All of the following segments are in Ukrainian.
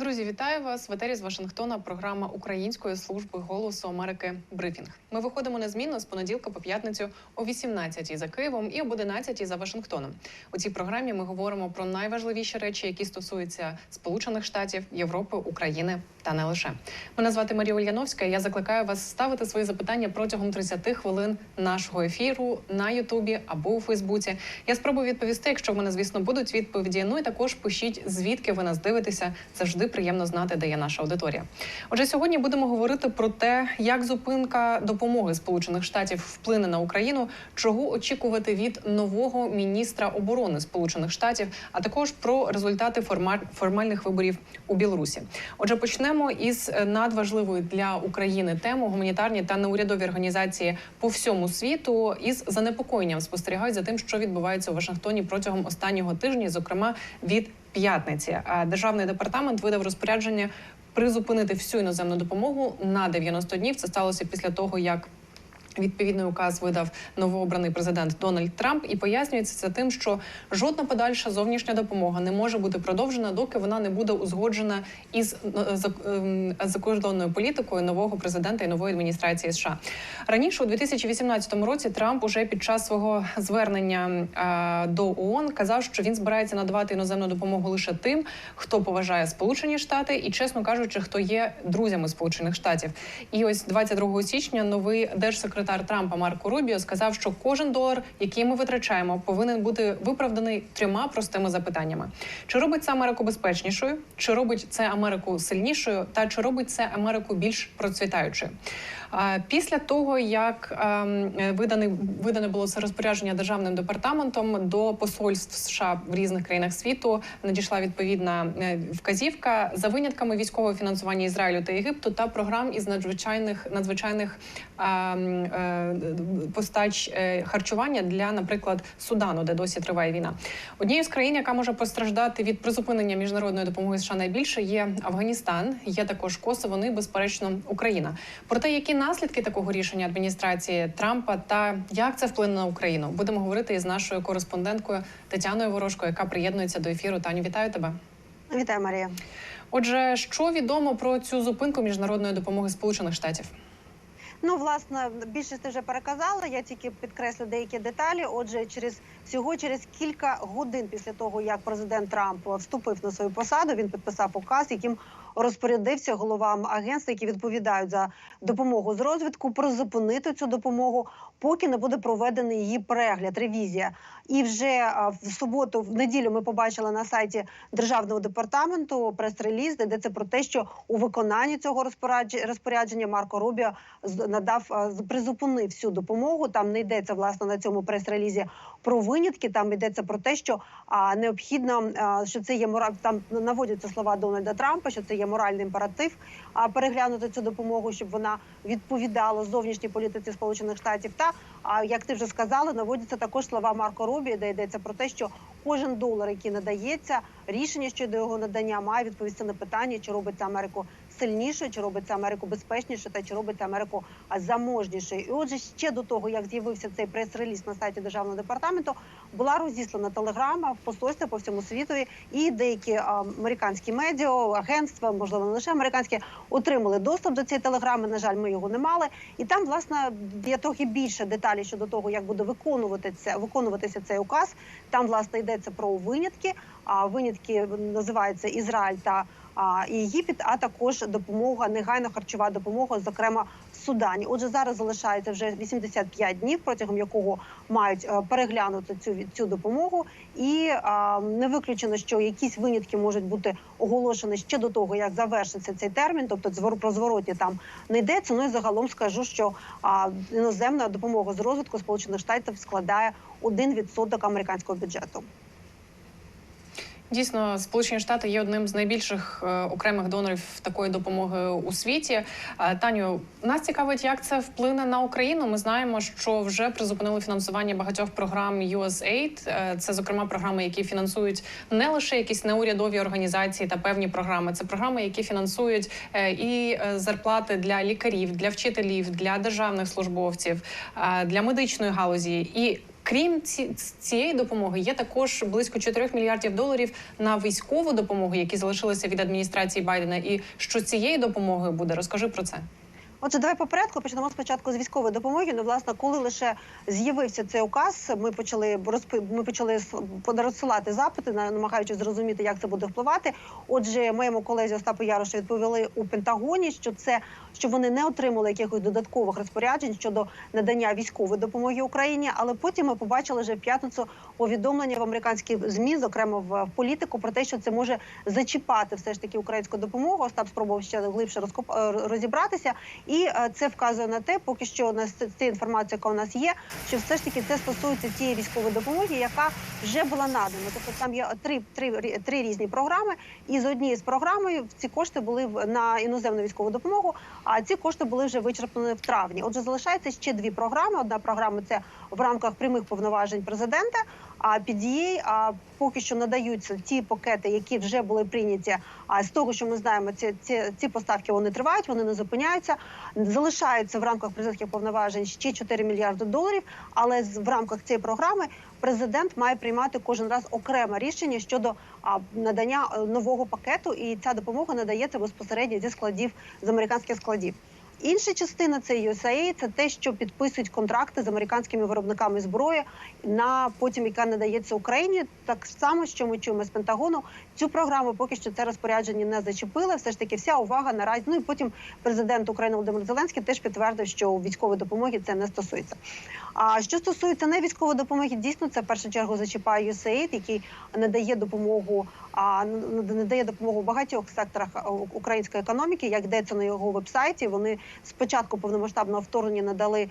Друзі, вітаю вас в етері з Вашингтона. Програма Української служби голосу Америки Брифінг. Ми виходимо незмінно з понеділка по п'ятницю о 18-й за Києвом і об 11-й за Вашингтоном. У цій програмі ми говоримо про найважливіші речі, які стосуються Сполучених Штатів, Європи, України та не лише. Мене звати Марія Ульяновська. і Я закликаю вас ставити свої запитання протягом 30 хвилин нашого ефіру на Ютубі або у Фейсбуці. Я спробую відповісти, якщо в мене, звісно, будуть відповіді. Ну і також пишіть, звідки ви нас дивитеся. Завжди приємно знати, де є наша аудиторія. Отже, сьогодні будемо говорити про те, як зупинка допомоги Сполучених Штатів вплине на Україну, чого очікувати від нового міністра оборони Сполучених Штатів, а також про результати форма- формальних виборів у Білорусі. Отже, почнемо із надважливою надважливої для України теми гуманітарні та неурядові організації по всьому світу із занепокоєнням спостерігають за тим, що відбувається у Вашингтоні протягом останнього тижня, зокрема від п'ятниці. Державний департамент видав розпорядження призупинити всю іноземну допомогу на 90 днів. Це сталося після того, як Відповідний указ видав новообраний президент Дональд Трамп і пояснюється це тим, що жодна подальша зовнішня допомога не може бути продовжена, доки вона не буде узгоджена із е, ем, закордонною політикою нового президента і нової адміністрації США. Раніше у 2018 році Трамп уже під час свого звернення е, до ООН казав, що він збирається надавати іноземну допомогу лише тим, хто поважає Сполучені Штати і, чесно кажучи, хто є друзями Сполучених Штатів. І ось 22 січня новий держсекретар Трампа Марко Рубіо сказав, що кожен долар, який ми витрачаємо, повинен бути виправданий трьома простими запитаннями: чи робить це Америку безпечнішою, чи робить це Америку сильнішою, та чи робить це Америку більш процвітаючою. Після того, як ем, видане видане було це розпорядження державним департаментом до посольств США в різних країнах світу, надійшла відповідна е, вказівка за винятками військового фінансування Ізраїлю та Єгипту та програм із надзвичайних надзвичайних ем, постач е, харчування для, наприклад, Судану, де досі триває війна. Однією з країн, яка може постраждати від призупинення міжнародної допомоги США найбільше, є Афганістан, є також Косово, ну і безперечно Україна. Про те, які наслідки такого рішення адміністрації Трампа та як це вплине на Україну, будемо говорити із нашою кореспонденткою Тетяною Ворожкою, яка приєднується до ефіру. Таню, вітаю тебе. Вітаю, Марія. Отже, що відомо про цю зупинку міжнародної допомоги Сполучених Штатів? Ну, власне, більшість вже переказала. Я тільки підкреслю деякі деталі. Отже, через всього через кілька годин після того, як президент Трамп вступив на свою посаду, він підписав указ, яким розпорядився головам агентств, які відповідають за допомогу з розвитку, призупинити цю допомогу, поки не буде проведений її перегляд, ревізія. І вже в суботу, в неділю, ми побачили на сайті державного департаменту прес-реліз, де йдеться про те, що у виконанні цього розпорядж- розпорядження Марко Рубіо надав з- призупинив всю допомогу. Там не йдеться власне на цьому прес-релізі про винятки. Там йдеться про те, що а, необхідно, а, що це є мора... Там наводяться слова Дональда Трампа, що це є моральний імператив. А переглянути цю допомогу, щоб вона відповідала зовнішній політиці Сполучених Штатів. Та а як ти вже сказала, наводяться також слова Марко Рубі, де йдеться про те, що кожен долар, який надається, рішення щодо його надання має відповісти на питання, чи робить це Америку сильнішою, чи робить це Америку безпечніше, та чи робить це Америку заможнішою. І отже, ще до того, як з'явився цей прес-реліз на сайті державного департаменту, була розіслана телеграма в посольстві по всьому світові, і деякі американські медіа, агентства, можливо, не лише американські, отримали доступ до цієї телеграми. На жаль, ми його не мали. І там, власне, є трохи більше деталей щодо того, як буде виконувати це, виконуватися цей указ. Там власне йдеться про винятки. А винятки називаються Ізраїль та і Єгипет, а також допомога, негайна харчова допомога, зокрема в Судані. Отже, зараз залишається вже 85 днів, протягом якого мають е, переглянути цю цю допомогу, і а, не виключено, що якісь винятки можуть бути оголошені ще до того, як завершиться цей термін. Тобто про зворотні там не йдеться. Ну і загалом скажу, що а, іноземна допомога з розвитку Сполучених Штатів складає 1% американського бюджету. Дійсно, Сполучені Штати є одним з найбільших е, окремих донорів такої допомоги у світі. Е, Таню, нас цікавить, як це вплине на Україну. Ми знаємо, що вже призупинили фінансування багатьох програм USAID. Е, Це зокрема програми, які фінансують не лише якісь неурядові організації та певні програми. Це програми, які фінансують і зарплати для лікарів, для вчителів, для державних службовців, для медичної галузі і Крім ці, цієї допомоги, є також близько 4 мільярдів доларів на військову допомогу, які залишилися від адміністрації Байдена. І що цієї допомоги буде, розкажи про це. Отже, давай по порядку почнемо спочатку з військової допомоги. Ну, власне, коли лише з'явився цей указ, ми почали ми почали розсилати запити, на- намагаючись зрозуміти, як це буде впливати. Отже, моєму колезі Остапу Ярошу відповіли у Пентагоні, що це що вони не отримали якихось додаткових розпоряджень щодо надання військової допомоги Україні. Але потім ми побачили вже в п'ятницю повідомлення в американській змі, зокрема в політику, про те, що це може зачіпати все ж таки українську допомогу. Остап спробував ще глибше розкоп... розібратися. І е, це вказує на те, поки що на ця інформація, яка у нас є, що все ж таки це стосується тієї військової допомоги, яка вже була надана. Тобто там є три, три, три різні програми, і з однієї з програми ці кошти були на іноземну військову допомогу. А ці кошти були вже вичерпані в травні. Отже, залишається ще дві програми. Одна програма це в рамках прямих повноважень президента. А PDA, а поки що надаються ті пакети, які вже були прийняті. А з того, що ми знаємо, ці, ці, ці поставки вони тривають, вони не зупиняються. Залишаються в рамках президентських повноважень ще 4 мільярди доларів. Але з- в рамках цієї програми президент має приймати кожен раз окреме рішення щодо надання е, нового пакету, і ця допомога надається безпосередньо зі складів з американських складів. Інша частина це USAID, це те, що підписують контракти з американськими виробниками зброї на потім, яка надається Україні. Так само, що ми чуємо з Пентагону. Цю програму поки що це розпорядження не зачепили. Все ж таки, вся увага наразі. Ну і потім президент України Володимир Зеленський теж підтвердив, що військової допомоги це не стосується. А що стосується не військової допомоги, дійсно це в першу чергу зачіпає USAID, який надає допомогу. А надає допомогу в багатьох секторах української економіки, як йдеться на його вебсайті. Вони спочатку повномасштабного вторгнення надали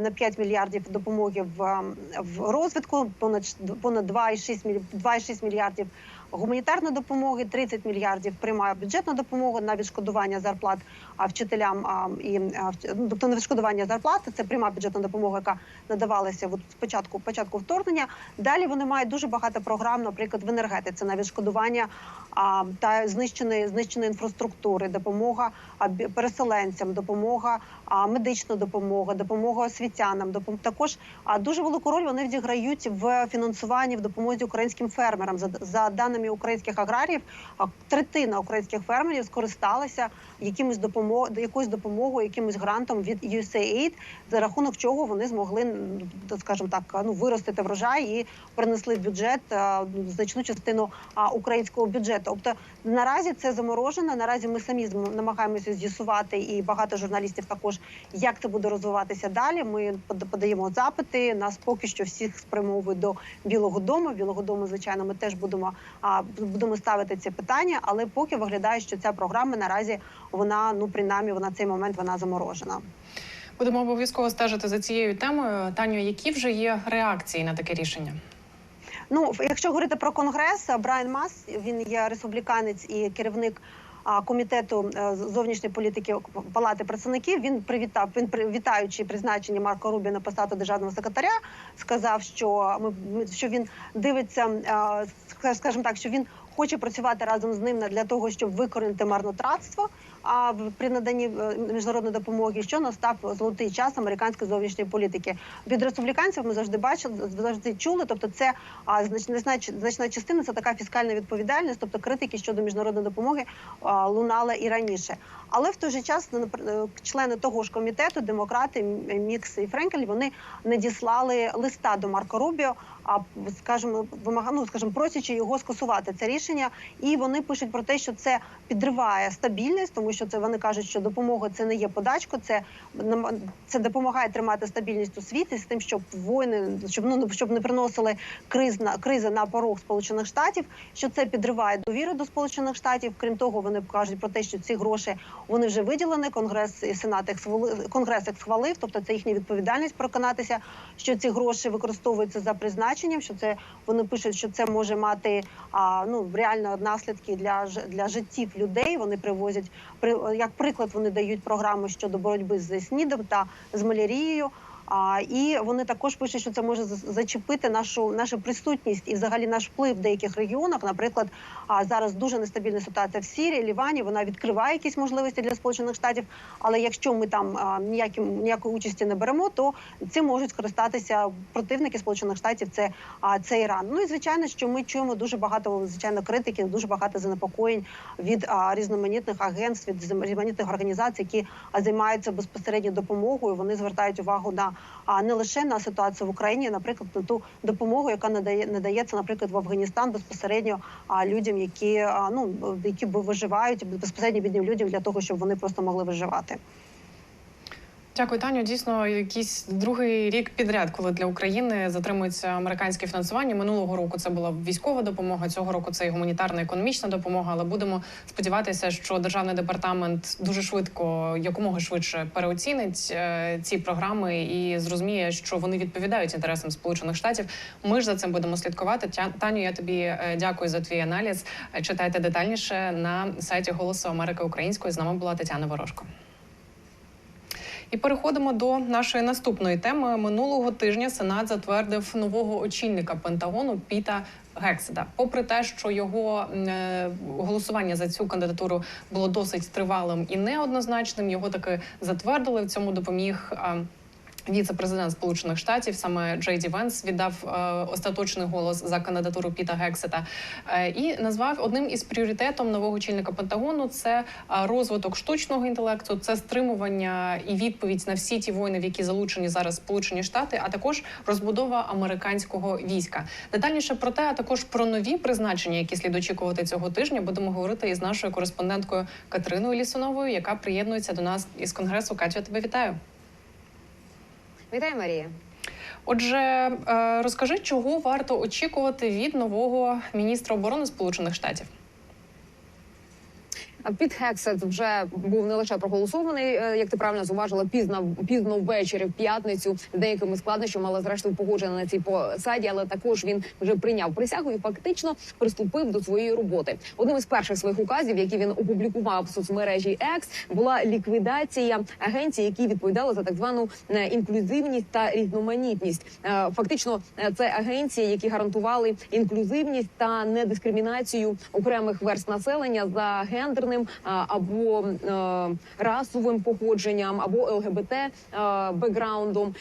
на 5 мільярдів допомоги в, ем, в розвитку, понад понад 2,6 міль- 2,6 мільярдів гуманітарної допомоги, 30 мільярдів приймає бюджетна допомога на відшкодування зарплат вчителям і ну, тобто на відшкодування зарплати. Це пряма бюджетна допомога, яка надавалася от спочатку початку вторгнення. Далі вони мають дуже багато програм, наприклад, в енергетиці на відшкодування та знищеної знищеної інфраструктури, допомога переселенцям, допомога медична допомога, допомога освітянам. Допом... також а, дуже велику роль вони відіграють в фінансуванні в допомозі українським фермерам. За, за даними українських аграріїв, третина українських фермерів скористалися якимось допомог, якоюсь допомогою, якимось грантом від USAID, за рахунок чого вони змогли, скажімо так, ну виростити врожай і принесли в бюджет значну частину українського бюджету. Тобто наразі це заморожено. Наразі ми самі намагаємося з'ясувати, і багато журналістів також як це буде розвиватися далі. Ми пода- подаємо запити. Нас поки що всіх спрямовують до Білого Дому. Білого Дому, звичайно, ми теж будемо будемо ставити ці питання, але поки виглядає, що ця програма наразі вона ну принаймні вона цей момент вона заморожена. Будемо обов'язково стежити за цією темою. Таню, які вже є реакції на таке рішення? Ну, якщо говорити про конгрес, Брайан Мас він є республіканець і керівник. Комітету е, зовнішньої політики Палати представників він привітав. Він при- вітаючи призначення Марка Рубі на посаду державного секретаря, сказав, що ми що він дивиться, е, скажімо так, що він хоче працювати разом з ним на- для того, щоб викорінити марнотратство. А при наданні е, міжнародної допомоги, що настав золотий час американської зовнішньої політики від республіканців, ми завжди бачили, завжди чули. Тобто, це а значна значна- частина це така фіскальна відповідальність, тобто критики щодо міжнародної допомоги а, лунала і раніше. Але в той же час е, члени того ж комітету, демократи Мікс і Френкель, вони надіслали листа до Марко Рубіо, а скажімо, вимага, ну, скажімо, просячи його скасувати це рішення. І вони пишуть про те, що це підриває стабільність, тому що це вони кажуть, що допомога це не є подачко, це це допомагає тримати стабільність у світі з тим, щоб воїни, щоб ну щоб не приносили криз на кризи на порог Сполучених Штатів, що це підриває довіру до Сполучених Штатів. Крім того, вони кажуть про те, що ці гроші вони вже виділені. Конгрес і сенат їх схвалив, конгрес їх схвалив, тобто це їхня відповідальність переконатися, що ці гроші використовуються за призначенням. Що це вони пишуть, що це може мати а, ну реально наслідки для для життів людей. Вони привозять при як приклад. Вони дають програму щодо боротьби з СНІДом та з малярією. А, і вони також пишуть, що це може за- зачепити нашу нашу присутність і взагалі наш вплив в деяких регіонах. Наприклад, а зараз дуже нестабільна ситуація в Сірії, Лівані. Вона відкриває якісь можливості для сполучених штатів. Але якщо ми там а, ніяким ніякої участі не беремо, то цим можуть скористатися противники сполучених штатів. Це а це Іран. Ну і звичайно, що ми чуємо дуже багато звичайно критики, дуже багато занепокоєнь від а, різноманітних агентств, від різноманітних організацій, які займаються безпосередньо допомогою. Вони звертають увагу на а не лише на ситуацію в Україні, наприклад, на ту допомогу, яка надає надається, наприклад, в Афганістан безпосередньо а, людям, які ну які виживають безпосередньо бідним людям для того, щоб вони просто могли виживати. Дякую, Таню. Дійсно, якийсь другий рік підряд, коли для України затримується американське фінансування. Минулого року це була військова допомога. Цього року це і гуманітарна економічна допомога. Але будемо сподіватися, що державний департамент дуже швидко, якомога швидше переоцінить е, ці програми і зрозуміє, що вони відповідають інтересам Сполучених Штатів. Ми ж за цим будемо слідкувати. Таню, я тобі е, дякую за твій аналіз. Читайте детальніше на сайті Голосу Америки Української. З нами була Тетяна Ворожко. І переходимо до нашої наступної теми. Минулого тижня Сенат затвердив нового очільника Пентагону Піта Гекседа. Попри те, що його е, голосування за цю кандидатуру було досить тривалим і неоднозначним, його таки затвердили. В цьому допоміг. Віце-президент Сполучених Штатів саме Джей Ді Венс віддав е, остаточний голос за кандидатуру Піта Гексета е, і назвав одним із пріоритетом нового очільника Пентагону це е, розвиток штучного інтелекту, це стримування і відповідь на всі ті воїни, в які залучені зараз Сполучені Штати, а також розбудова американського війська. Детальніше про те, а також про нові призначення, які слід очікувати цього тижня, будемо говорити із нашою кореспонденткою Катериною Лісуновою, яка приєднується до нас із конгресу. Катя, тебе вітаю. Вітаю, Марія. Отже, е, розкажи, чого варто очікувати від нового міністра оборони Сполучених Штатів. Під Хексет вже був не лише проголосований, е, як ти правильно зуважила, пізно пізно ввечері в п'ятницю деякими складнощами, але зрештою погоджений на цій посаді. Але також він вже прийняв присягу і фактично приступив до своєї роботи. Одним із перших своїх указів, які він опублікував в соцмережі X, була ліквідація агенцій, які відповідали за так звану е, інклюзивність та різноманітність. Е, Фактично, це агенції, які гарантували інклюзивність та недискримінацію окремих верст населення за гендерним або е, расовим походженням, або ЛГБТ е, бекграундом.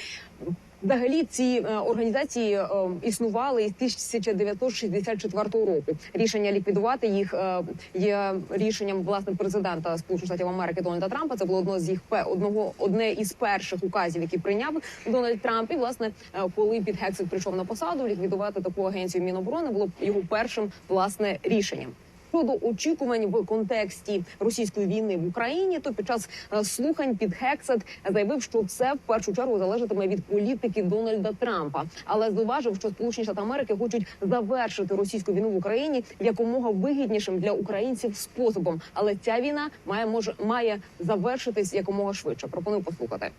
Взагалі ці е, організації існували із 1964 року. Рішення ліквідувати їх є рішенням власне президента Сполучених Штатів Америки Дональда Трампа. Це було одно з їх одного одне із перших указів, які прийняв Дональд Трамп. І власне, коли Піт Гексет прийшов на посаду, ліквідувати таку агенцію Міноборони було його першим власне рішенням. Щодо очікувань в контексті російської війни в Україні, то під час е, слухань під Хексет заявив, що це в першу чергу залежатиме від політики Дональда Трампа, але зауважив, що Сполучені Штати Америки хочуть завершити російську війну в Україні якомога вигіднішим для українців способом. Але ця війна має може має завершитись якомога швидше. Пропоную послухати.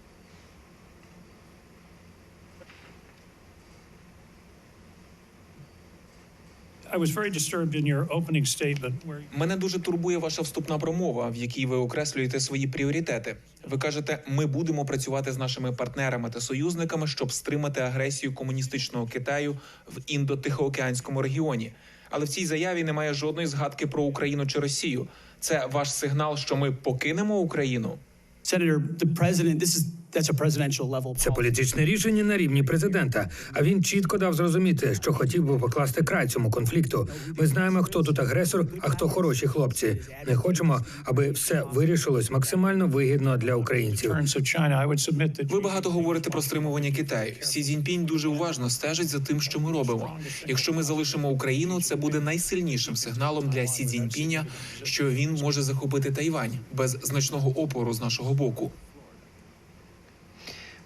Мене дуже турбує ваша вступна промова, в якій ви окреслюєте свої пріоритети. Ви кажете, ми будемо працювати з нашими партнерами та союзниками, щоб стримати агресію комуністичного Китаю в індо-тихоокеанському регіоні. Але в цій заяві немає жодної згадки про Україну чи Росію. Це ваш сигнал, що ми покинемо Україну. Senator, the president, this is that's a presidential. Це політичне рішення на рівні президента. А він чітко дав зрозуміти, що хотів би покласти край цьому конфлікту. Ми знаємо, хто тут агресор, а хто хороші хлопці. Не хочемо, аби все вирішилось максимально вигідно для українців. terms of China, I would submit that Ви багато говорите про стримування Китаю. Сі Цзіньпінь дуже уважно стежить за тим, що ми робимо. Якщо ми залишимо Україну, це буде найсильнішим сигналом для Сі Цзіньпіня, що він може захопити Тайвань без значного опору з нашого боку.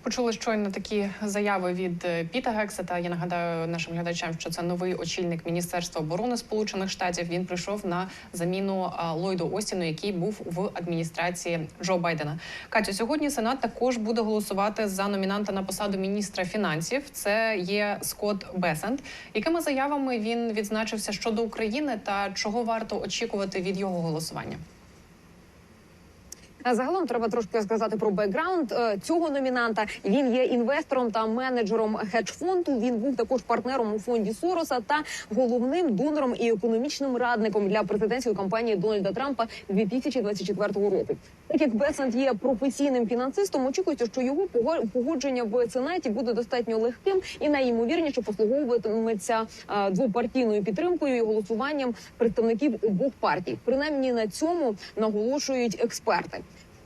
Почули щойно такі заяви від е, Піта Гексета. Я нагадаю нашим глядачам, що це новий очільник Міністерства оборони Сполучених Штатів. Він прийшов на заміну а, Ллойду Остіну, який був в адміністрації Джо Байдена. Катю, сьогодні Сенат також буде голосувати за номінанта на посаду міністра фінансів. Це є Скотт Бесент. Якими заявами він відзначився щодо України та чого варто очікувати від його голосування? Загалом треба трошки сказати про бекграунд е, цього номінанта. Він є інвестором та менеджером хедж-фонду. Він був також партнером у фонді Сороса та головним донором і економічним радником для президентської кампанії Дональда Трампа 2024 року. Так як Бесант є професійним фінансистом, очікується, що його пого- погодження в сенаті буде достатньо легким і найімовірніше послуговуватиметься е, двопартійною підтримкою і голосуванням представників обох партій. Принаймні на цьому наголошують експерти.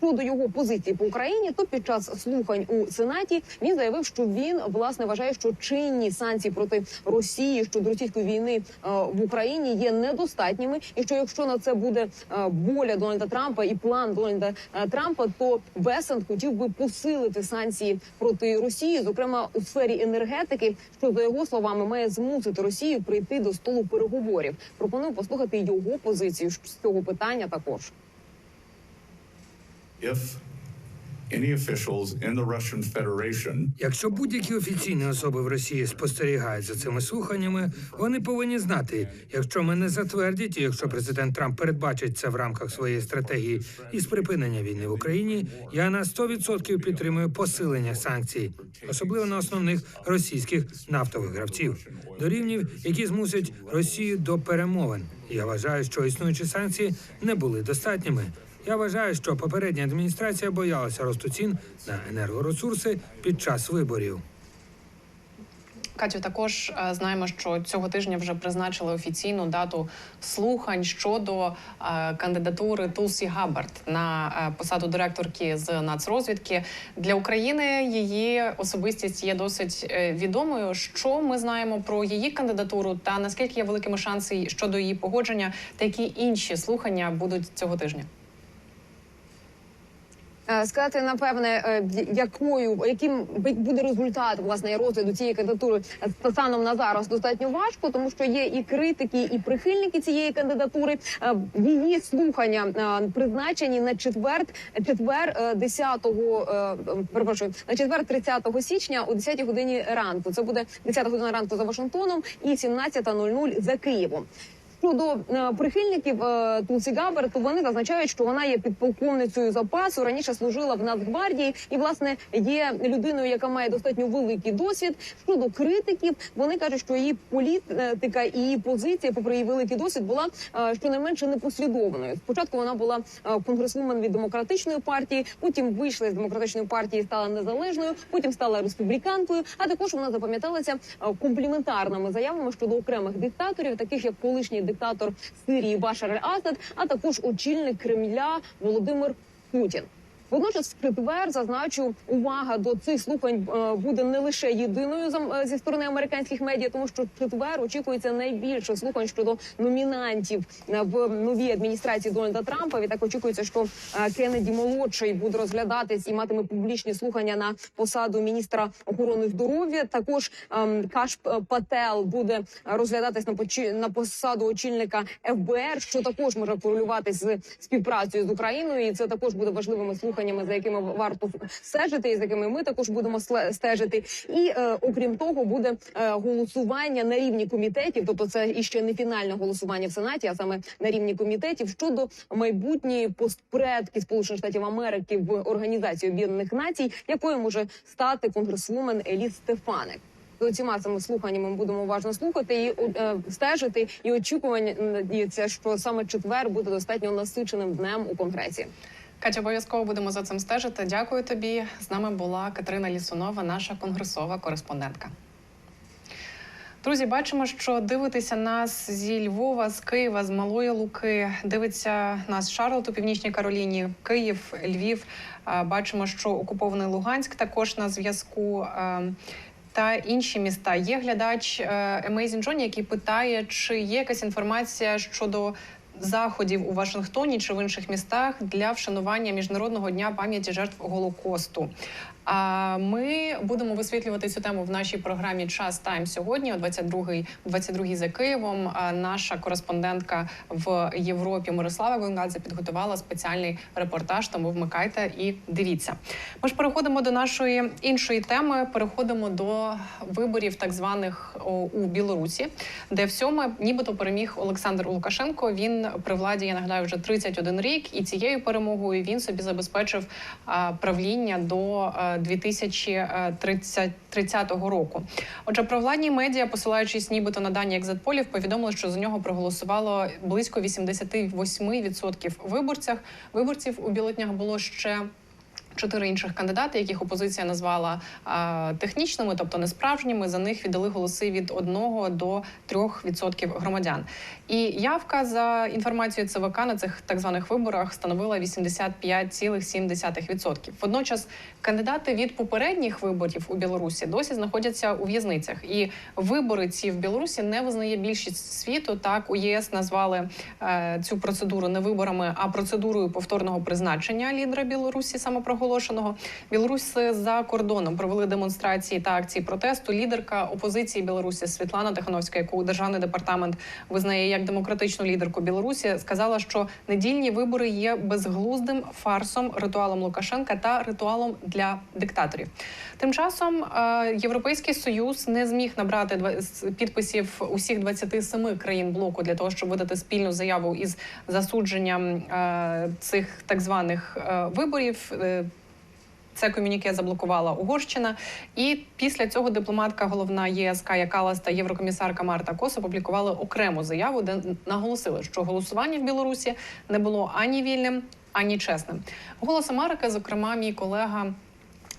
Щодо його позиції по Україні, то під час слухань у сенаті він заявив, що він власне вважає, що чинні санкції проти Росії щодо російської війни е, в Україні є недостатніми, і що якщо на це буде е, воля Дональда Трампа і план Дональда е, Трампа, то Бесент хотів би посилити санкції проти Росії, зокрема у сфері енергетики, що за його словами має змусити Росію прийти до столу переговорів. Пропоную послухати його позицію з цього питання також. If any officials Якщо будь-які офіційні особи в Росії спостерігають за цими слуханнями, вони повинні знати, якщо мене затвердять, і якщо президент Трамп передбачить це в рамках своєї стратегії із припинення війни в Україні, я на 100% підтримую посилення санкцій, особливо на основних російських нафтових гравців, до рівнів, які змусять Росію до перемовин. Я вважаю, що існуючі санкції не були достатніми. Я вважаю, що попередня адміністрація боялася росту цін на енергоресурси під час виборів. Катю, також е, знаємо, що цього тижня вже призначили офіційну дату слухань щодо е, кандидатури Тулсі Габбард на е, посаду директорки з нацрозвідки для України. Її особистість є досить відомою. Що ми знаємо про її кандидатуру, та наскільки є великими шанси щодо її погодження, та які інші слухання будуть цього тижня? Е, Сказати напевне, е, якою яким буде результат власне розгляду цієї кандидатури е, станом на зараз достатньо важко, тому що є і критики, і прихильники цієї кандидатури. Її слухання призначені на четвер, четвер е, 10-го, е, перепрошую, на четвер 30 січня о 10 годині ранку. Це буде 10 година ранку за Вашингтоном і 17.00 за Києвом. Щодо е, прихильників е, Тулсі Габер, то вони зазначають, що вона є підполковницею запасу. Раніше служила в Нацгвардії і власне є людиною, яка має достатньо великий досвід. Щодо критиків, вони кажуть, що її політика і її позиція, попри її великий досвід, була е, щонайменше непослідовною. Спочатку вона була конгресвумен від демократичної партії, потім вийшла з демократичної партії, стала незалежною, потім стала республіканкою. А також вона запам'яталася компліментарними заявами щодо окремих диктаторів, таких як колишній диктатор Сирії Башар Аль-Асад, а також очільник Кремля Володимир Путін. Водночас четвер зазначу увага до цих слухань е, буде не лише єдиною е, зі сторони американських медіа, тому що четвер очікується найбільше слухань щодо номінантів е, в новій адміністрації Дональда Трампа. Відтак очікується, що Кеннеді молодший буде розглядатись і матиме публічні слухання на посаду міністра охорони здоров'я. Також ем, Каш Пател буде розглядатись на почі- на посаду очільника ФБР, що також може корелюватись з співпрацею з Україною. І це також буде важливими слуханнями, за якими варто стежити, і за якими ми також будемо стежити. І е, окрім того, буде е, голосування на рівні комітетів, тобто це іще не фінальне голосування в сенаті, а саме на рівні комітетів щодо майбутньої постпредки Сполучених Штатів Америки в Організації Об'єднаних Націй, якою може стати конгресвумен Еліс Стефаник. Цими цими слуханнями ми будемо уважно слухати і е, стежити. І очікування що саме четвер буде достатньо насиченим днем у конгресі. Катя, обов'язково будемо за цим стежити. Дякую тобі. З нами була Катерина Лісунова, наша конгресова кореспондентка. Друзі, бачимо, що дивитеся нас зі Львова, з Києва, з Малої Луки. Дивиться нас Шарлот у Північній Кароліні, Київ, Львів. Бачимо, що окупований Луганськ також на зв'язку. Та інші міста є глядач е, Amazing Johnny, який питає, чи є якась інформація щодо заходів у Вашингтоні чи в інших містах для вшанування міжнародного дня пам'яті жертв Голокосту. А ми будемо висвітлювати цю тему в нашій програмі Час Тайм сьогодні, о 22-й, 22-й за Києвом. Наша кореспондентка в Європі Мирослава Гонгадзе підготувала спеціальний репортаж. Тому вмикайте і дивіться. Ми ж переходимо до нашої іншої теми. Переходимо до виборів, так званих у Білорусі, де всьоме нібито переміг Олександр Лукашенко. Він при владі, я нагадаю, вже 31 рік, і цією перемогою він собі забезпечив правління до а, 2030 року. Отже, про владні медіа, посилаючись нібито на дані екзитполів, повідомили, що за нього проголосувало близько 88% виборців. Виборців у бюлетнях було ще. Чотири інших кандидати, яких опозиція назвала а, технічними, тобто несправжніми, за них віддали голоси від 1 до 3% громадян. І явка за інформацією ЦВК на цих так званих виборах становила 85,7%. Водночас кандидати від попередніх виборів у Білорусі досі знаходяться у в'язницях. І вибори ці в Білорусі не визнає більшість світу. Так у ЄС назвали е, цю процедуру не виборами, а процедурою повторного призначення лідера Білорусі самопроголошеного. Білоруси за кордоном провели демонстрації та акції протесту. Лідерка опозиції Білорусі Світлана Тихановська, яку державний департамент визнає як демократичну лідерку Білорусі, сказала, що недільні вибори є безглуздим фарсом, ритуалом Лукашенка та ритуалом для диктаторів. Тим часом е, Європейський союз не зміг набрати підписів усіх 27 країн блоку для того, щоб видати спільну заяву із засудженням е, цих так званих е, виборів. Це комюніке заблокувала Угорщина, і після цього дипломатка головна ЄС Кая Калас та єврокомісарка Марта Кос опублікували окрему заяву, де наголосили, що голосування в Білорусі не було ані вільним, ані чесним. Голос Америки, зокрема, мій колега.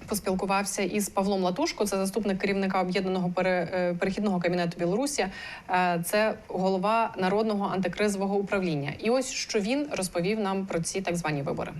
Поспілкувався із Павлом Латушко, це заступник керівника об'єднаного е, перехідного кабінету Білорусі. Е, Це голова народного антикризового управління. І ось що він розповів нам про ці так звані вибори.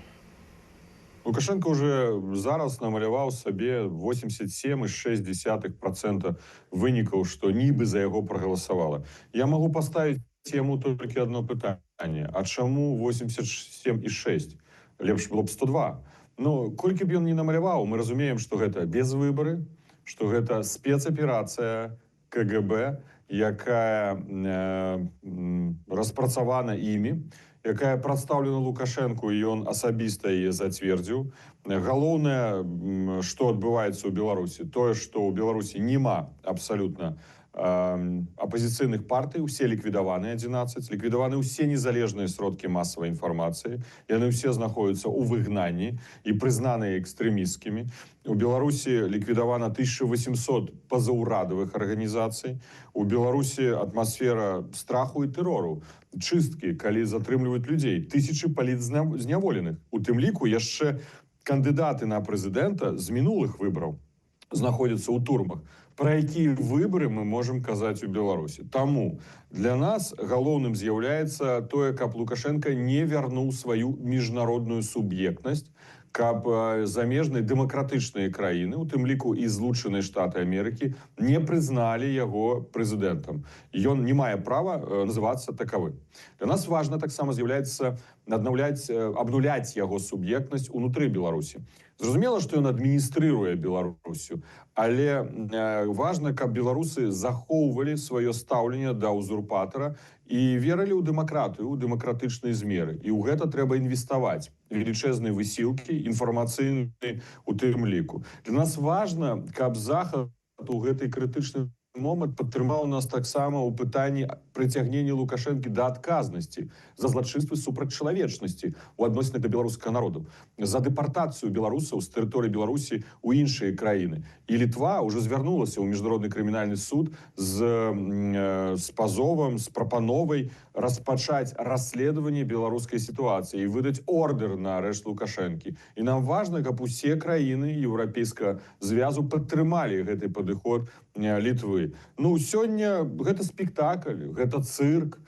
Лукашенко уже зараз намаляваў сабе 87,6% вынікаў, што нібы за яго прагаласавала. Я магу паставіць яму толькі одно пытанне: А чаму 87,6? Лепш было б 102. Ну колькі б ён не намаляваў, мы разумеем, што гэта без выбары, што гэта спецаперацыя КГБ, якая э, м, распрацавана імі, якая прадстаўлена лукашэнку і ён асабіста яе зацвердзіў галоўнае м, што адбываецца ў беларусі тое што ў беларусі няма абсалютна э, апозіцыйных партый усе ліквідаваны 11 ліквідаваны ўсе незалежныя сродкі масавай інфармацыі яны ўсе знаходзяцца ў выгнанні і прызнаныя экстрэмісткімі у беларусі ліквідавана 1800 пазаўрадавых арганізацый у беларусі атмасфера страху і тэрору чысткі калі затрымліваюць людзей тысячы палітзняволеных у тым ліку яшчэ кандыдаты на прэзідэнта з мінулых выбараў знаходзяцца ў турмах пра якія выбары мы можам казаць у беларусі таму для нас галоўным з'яўляецца тое каб лукашенко не вярнуў сваю міжнародную суб'ектнасць каб э, замежныя дэмакратычныя краіны у тым ліку і злучаныя штаты Амерыкі не прызналі яго прэзідэнтам ён не мае права э, называцца такавым для нас важна таксама з'яўляецца аднаўляць э, абнуляць яго суб'ектнасць унутры беларусі зразумела што ён адміністрыруе беларусю але э, важна каб беларусы захоўвалі сваё стаўленне да ўзурпатара і верылі ў дэмакратыю у дэмакратычныя змеры і ў гэта трэба інвеставаць велічэзныя высілкі інфармацыйны у тым ліку для нас важна каб захад у гэтай крытычнай момант падтрымаў нас таксама ў пытанні прыцягнення лукашэнкі да адказнасці за злачынствы супраць чалавечнасці у адносінах да беларускага народу за дэпартацыю беларусаў з тэрыторыі беларусі у іншыя краіны. І літва уже звярнулася ў міжнародны крымінальны суд з э, з пазовам з прапановай распачаць расследаванне беларускай сітуацыі і выдаць ордер на арышт лукашэнкі. І нам важна каб усе краіны еўрапейска звязу падтрымалі гэты падыход літвы. Ну сёння гэта спектакль гэта цырк.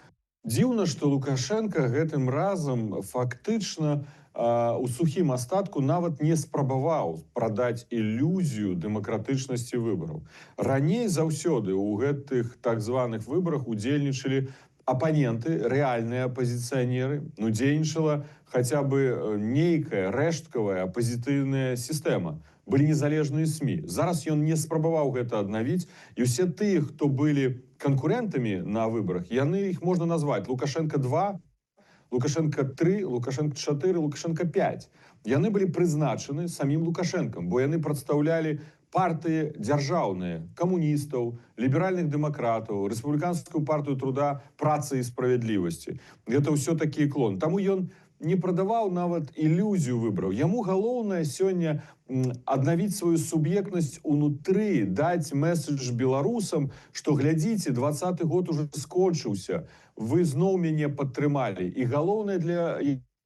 Дзіўна што лукашенко гэтым разам фактычна у сухім астатку нават не спрабаваў прадаць ілюзію дэмакратычнасці выбараў. Раней заўсёды ў гэтых так званых выбарах удзельнічалі апаненты рэальныя апозіцыянеры ну дзейнічала хаця бы нейкая рэшткавая апазітыўная сістэма былі незалежныя СМі зараз ён не спрабаваў гэта аднавіць і ўсе тыя хто былі канкурентамі на выбарах яны іх можна назваць лукашенко 2 лукашенко 3 лукашенко 4 лукашенко 5 яны былі прызначаны самім лукашэнкам бо яны прадстаўлялі партыі дзяржаўныя камуністаў ліберальных дэмакратаў рэспубліканскую партыю труда працы і справядлівасці гэта ўсё такі клон таму ён не прадаваў нават ілюзію выбраў яму галоўнае сёння аднавіць сваю суб'ектнасць унутры даць месседж беларусам што глядзіце двадцаты год уже скончыўся вы зноў мяне падтрымалі і галоўнае для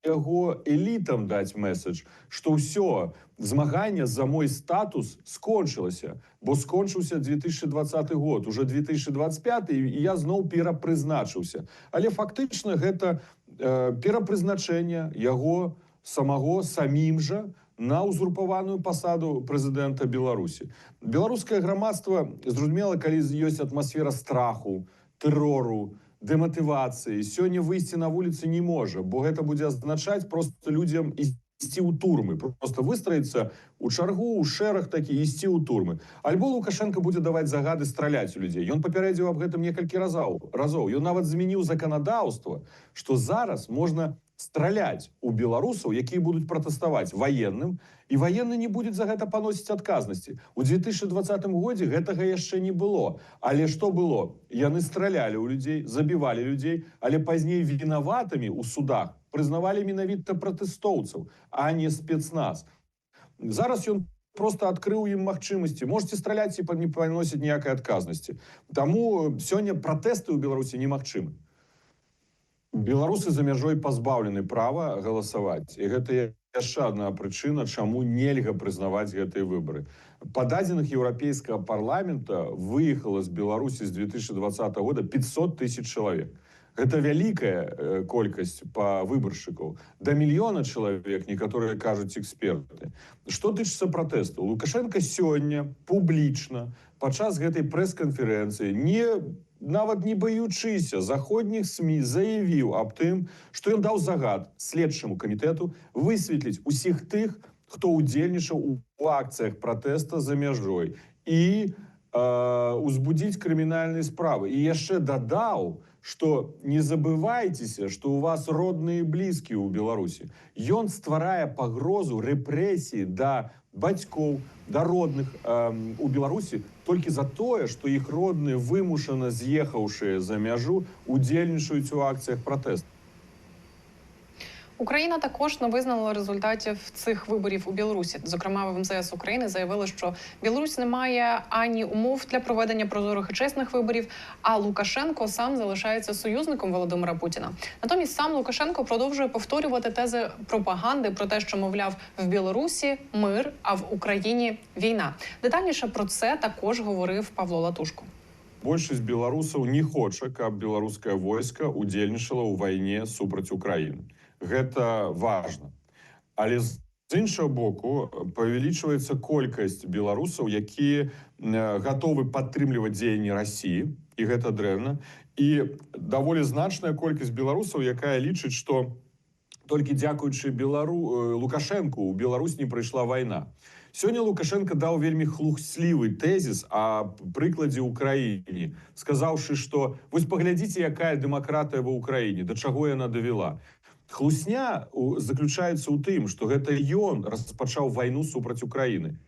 яго элітам даць месседж што ўсё змагання за мой статус скончылася бо скончыўся 2020 год уже 2025 і я зноў перапрызначыўся але фактычна гэта э, перапрызначэнне яго самого самім жа на ўзурпаваную пасаду прэзідэнта беларусі беларускае грамадства зразумела калі ёсць атмасфера страху тэрору дэматывацыі сёння выйсці на вуліцы не можа бо гэта будзе азначаць просто людзям ісці ў турмы просто выстраіцца у чаргу у шэраг такі ісці ў турмы альбо лукашенко будзе даваць загады страляць у людзей ён папярэдзіў аб гэтым некалькі разоў разоў ён нават змяніў заканадаўства што зараз можна страляць у беларусаў якія будуць пратэставаць ваенным і ваенны не будзе за гэта паносіць адказнасці у 2020 годзе гэтага яшчэ не было але што было яны стралялі ў людзей забівалі людзей але пазней вінаватымі ў судах прызнавалі менавіта пратэстоўцаў а не спецназ зараз ён просто адкрыў ім магчымасці можете страляць і па- не паносіць ніякай адказнасці Таму сёння пратэсты ў беларусі немагчымы беларусы за мяжой пазбаўлены права галасаваць і гэта яшчэ одна прычына чаму нельга прызнаваць гэтыя выборы па дадзеных еўрапейскага парламента выехала з беларусі з 2020 года 500 тысяч чалавек гэта вялікая э, колькасць па выбаршчыкаў да мільёна чалавек некаторыя кажуць эксперты што тычыцца пратэсту лукашенко сёння публічна падчас гэтай прэс-канферэнцыі не нават не баючыся заходніх СМі заявіў аб тым што ён даў загад следчаму камітэту высветліць усіх тых хто ўдзельнічаў у акцыях пратэста за мяжой і э, узбудзіць крымінальныя справы і яшчэ дадаў што не забывайцеся што у вас родныя і блізкія ў беларусі ён стварае пагрозу рэпрэсіі да бацькоў да родных э, у беларусі толькі за тое што іх родныя вымушана з'ехаўшыя за мяжу удзельнічаюць у акцыях пратэсту Україна також не визнала результатів цих виборів у Білорусі. Зокрема, в МЗС України заявили, що Білорусь не має ані умов для проведення прозорих і чесних виборів. А Лукашенко сам залишається союзником Володимира Путіна. Натомість сам Лукашенко продовжує повторювати тези пропаганди про те, що мовляв в Білорусі мир, а в Україні війна. Детальніше про це також говорив Павло Латушко. большасць беларусаў не хоча каб беларускае войска удзельнічала ў вайне супраць Украіны Гэта важно але з з іншага боку павялічваецца колькасць беларусаў якія гатовы падтрымліваць дзеянні Росіі і гэта дрэнна і даволі значная колькасць беларусаў якая лічыць што толькі дзякуючы белару э, лукашенко у Беларусь не прыйшла вайна. Сёння Лукашенко даў вельмі хлухслівы тэзіс а прыкладзе ўкраіне сказаўшы што вось паглядзіце якая дэмакратыя ва ўкраіне да чаго яна давела хлусня у- заключаецца ў тым што гэта ён распачаў вайну супраць Украіны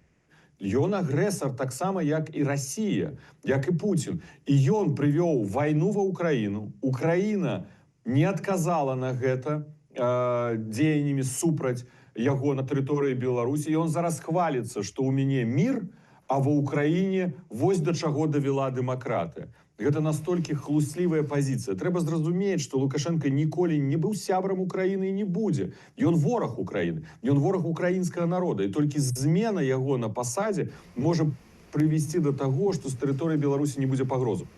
Ён агрэсар таксама як і Расія як і Пуін і ён прывёў вайну ва ўкраіну Украіна не адказала на гэта э, дзеяннямі супраць яго на тэрыторыі Беларусі і он зараз хваліцца што ў мяне мір а ва ўкраіне вось да чаго давела дэмакратыя гэта настолькі хлуслівая пазіцыя трэба зразумець што лукашенко ніколі не быў сябрам украіны і не будзе ён вораг украіны ён вораг украінскага народа і толькі змена яго на пасадзе можа прывесці да таго што з тэрыторыі беларусі не будзе пагрозу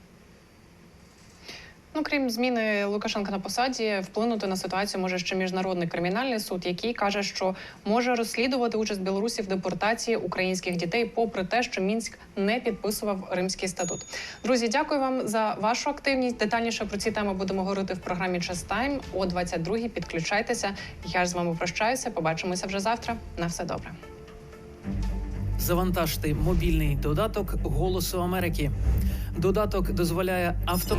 Ну, крім зміни Лукашенка на посаді, вплинути на ситуацію може ще міжнародний кримінальний суд, який каже, що може розслідувати участь Білорусі в депортації українських дітей, попри те, що мінськ не підписував Римський статут. Друзі, дякую вам за вашу активність. Детальніше про ці теми будемо говорити в програмі Час о 22-й. Підключайтеся. Я ж з вами прощаюся. Побачимося вже завтра. На все добре. Завантажте мобільний додаток Голосу Америки. Додаток дозволяє авто.